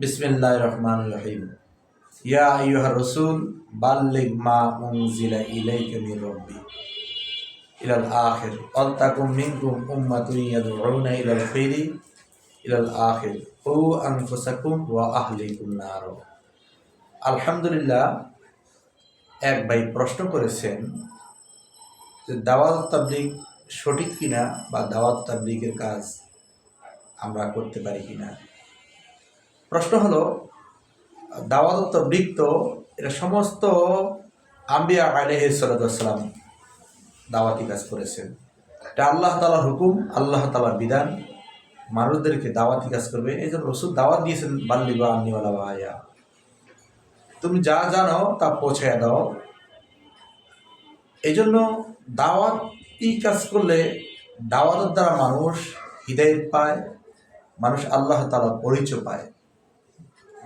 বিসমিল্লাহ রহমান রহিম। ইয়া আইয়ুহা রসুল, বাল্লিগ মা উনজিলা ইলাইকা মির রাব্বি ইলাল আখির। অল্তাকুম মিনকুম উম্মাতুন ইয়াদউনা ইলাল খাইরি ইলাল আখির। ও আনফুসাকুম ওয়া আহলিকুম নার। আলহামদুলিল্লাহ, এক ভাই প্রশ্ন করেছেন যে দাওয়াত তাবলিগ সঠিক কিনা বা দাওয়াত তাবলিগের কাজ আমরা করতে পারি কিনা। প্রশ্ন হলো, দাওয়াত তবলিগ তো এটা সমস্ত আম্বিয়া আলহ সালাম দাওয়াতি কাজ করেছেন। এটা আল্লাহ তালার হুকুম, আল্লাহ তালার বিধান। মানুষদেরকে দাওয়াতি কাজ করবে। এই জন্য রসুল দাওয়াত দিয়েছেন বাল্লি বা আন্নিওয়ালা ভাইয়া তুমি যা জানো তা পৌঁছে দাও। এই জন্য দাওয়াতি কাজ করলে দাওয়াতের দ্বারা মানুষ হৃদয়ত পায়, মানুষ আল্লাহ তালার পরিচয় পায়।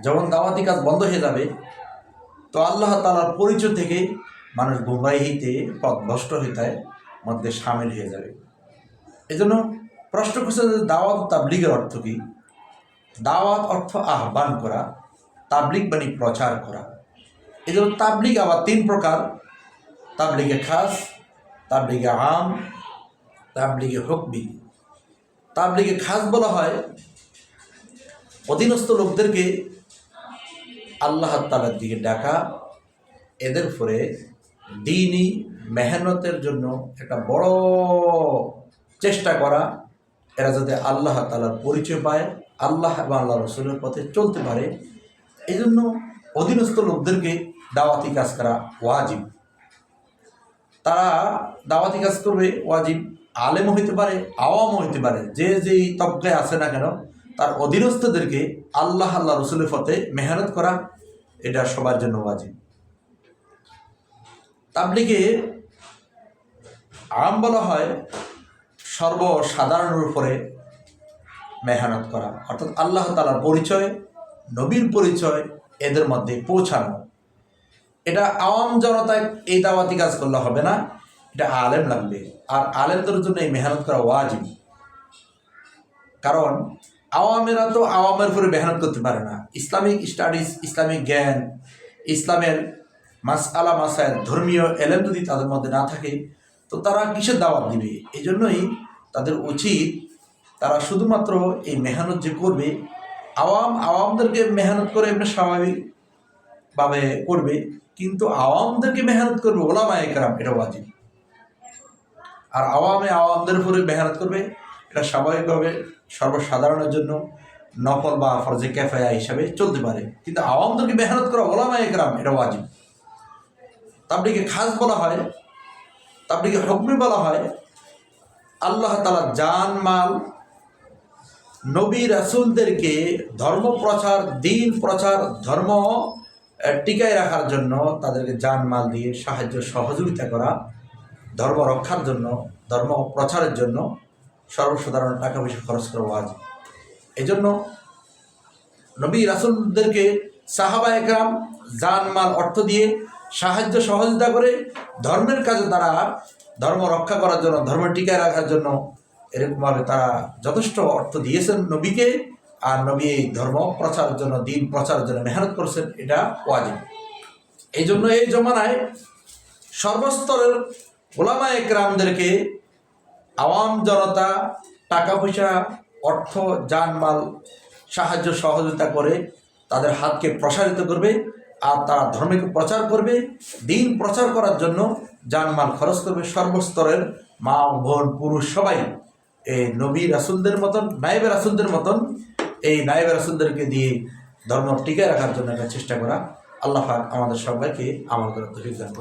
যখন দাওয়াতি কাজ বন্ধ হয়ে যাবে, তো আল্লাহ তালার পরিচয় থেকে মানুষ গুমরাহিতে, পথভ্রষ্ট হইতে মধ্যে সামিল হয়ে যাবে। এই জন্য প্রশ্ন করছে যে দাওয়াত তাবলিগের অর্থ কী? দাওয়াত অর্থ আহ্বান করা, তাবলিগ মানে প্রচার করা। এই জন্য তাবলিগ আবার তিন প্রকার। তাবলিগে খাস, তাবলিগে আম, তাবলিগে হকবি তাবলিগে খাস বলা হয়। অধীনস্থ লোকদেরকে আল্লাহ তালার দিকে ডাকা, এদের পরে দিনই মেহনতের জন্য একটা বড় চেষ্টা করা, এরা যাতে আল্লাহ তালার পরিচয় পায়, আল্লাহ এবং আল্লাহ রসুলের পথে চলতে পারে। এই জন্য অধীনস্থ লোকদেরকে দাওয়াতি কাজ করা ওয়াজিব। তারা দাওয়াতি কাজ করবে, ওয়াজিব। আলেম হইতে পারে, আওয়ামও হইতে পারে। যে যেই তবকায় আছে না কেন তার অধীনস্থদেরকে আল্লাহ আল্লাহ রসুলের পথে মেহনত করা, এটা সবার জন্য ওয়াজিব। তাবলিগে আম বলা হয় সর্বসাধারণের উপরে মেহনত করা। অর্থাৎ আল্লাহ তালার পরিচয়, নবীর পরিচয় এদের মধ্যে পৌঁছানো। এটা আওয়াম জনতায় এই দাওয়াতি কাজ করলে হবে না, এটা আলেম লাগবে। আর আলেমদের জন্য এই মেহনত করা ওয়াজিব। কারণ আওয়ামেরা তো আওয়ামের উপরে মেহনত করতে পারে না। ইসলামিক স্টাডিজ, ইসলামিক জ্ঞান, ইসলামের মাস আলা মাসায় ধর্মীয় এলেম যদি তাদের মধ্যে না থাকে, তো তারা কিসের দাওয়াত দিবে? এই জন্যই তাদের উচিত তারা শুধুমাত্র এই মেহনত যে করবে, আওয়াম, আওয়ামদেরকে মেহনত করে এমনি স্বাভাবিকভাবে করবে, কিন্তু আওয়ামদেরকে মেহনত করবে ওলামা একরাম, এটা ওয়াজিব। আর আওয়ামে আওয়ামদের উপরে মেহনত করবে, এটা স্বাভাবিকভাবে সর্বসাধারণের জন্য নফল বা ফরজে ক্যাফায়া হিসাবে চলতে পারে। কিন্তু আওয়ামদেরকে মেহনত করা ওলামা একরাম এটা ওয়াজিব। তাবলিকে খাস বলা হয় তাবলিকে হকমি বলা হয়, আল্লাহ তালা জান মাল নবী রাসুলদেরকে ধর্ম প্রচার, দিন প্রচার, ধর্ম টিকায় রাখার জন্য তাদেরকে জান মাল দিয়ে সাহায্য সহযোগিতা করা, ধর্ম রক্ষার জন্য, ধর্ম প্রচারের জন্য সর্বসাধারণ টাকা পয়সা খরচ করা ওয়াজ এই জন্য নবী রাসুলদেরকে সাহাবা একরাম জান মাল অর্থ দিয়ে সাহায্য সহযোগিতা করে ধর্মের কাজে তারা ধর্ম রক্ষা করার জন্য, ধর্ম টিকায় রাখার জন্য এরকমভাবে তারা যথেষ্ট অর্থ দিয়েছেন নবীকে আর নবী এই ধর্ম প্রচারের জন্য, দিন প্রচারের জন্য মেহনত করছেন, এটা ওয়াজিব। এই জন্য এই জমানায় সর্বস্তরের ওলামা একরামদেরকে আওয়াম জনতা টাকা পয়সা অর্থ, যানমাল সাহায্য সহযোগিতা করে তাদের হাতকে প্রসারিত করবে আর তারা ধর্মকে প্রচার করবে, দিন প্রচার করার জন্য যানমাল খরচ করবে সর্বস্তরের মা, বোন, পুরুষ সবাই এই নবী রাসুলদের মতন নাইবে রাসুলদের মতন এই নাইবে রাসুলদেরকে দিয়ে ধর্ম টিকে রাখার জন্য একটা চেষ্টা করা আল্লাহ আমাদের সবাইকে আমার দান করুন।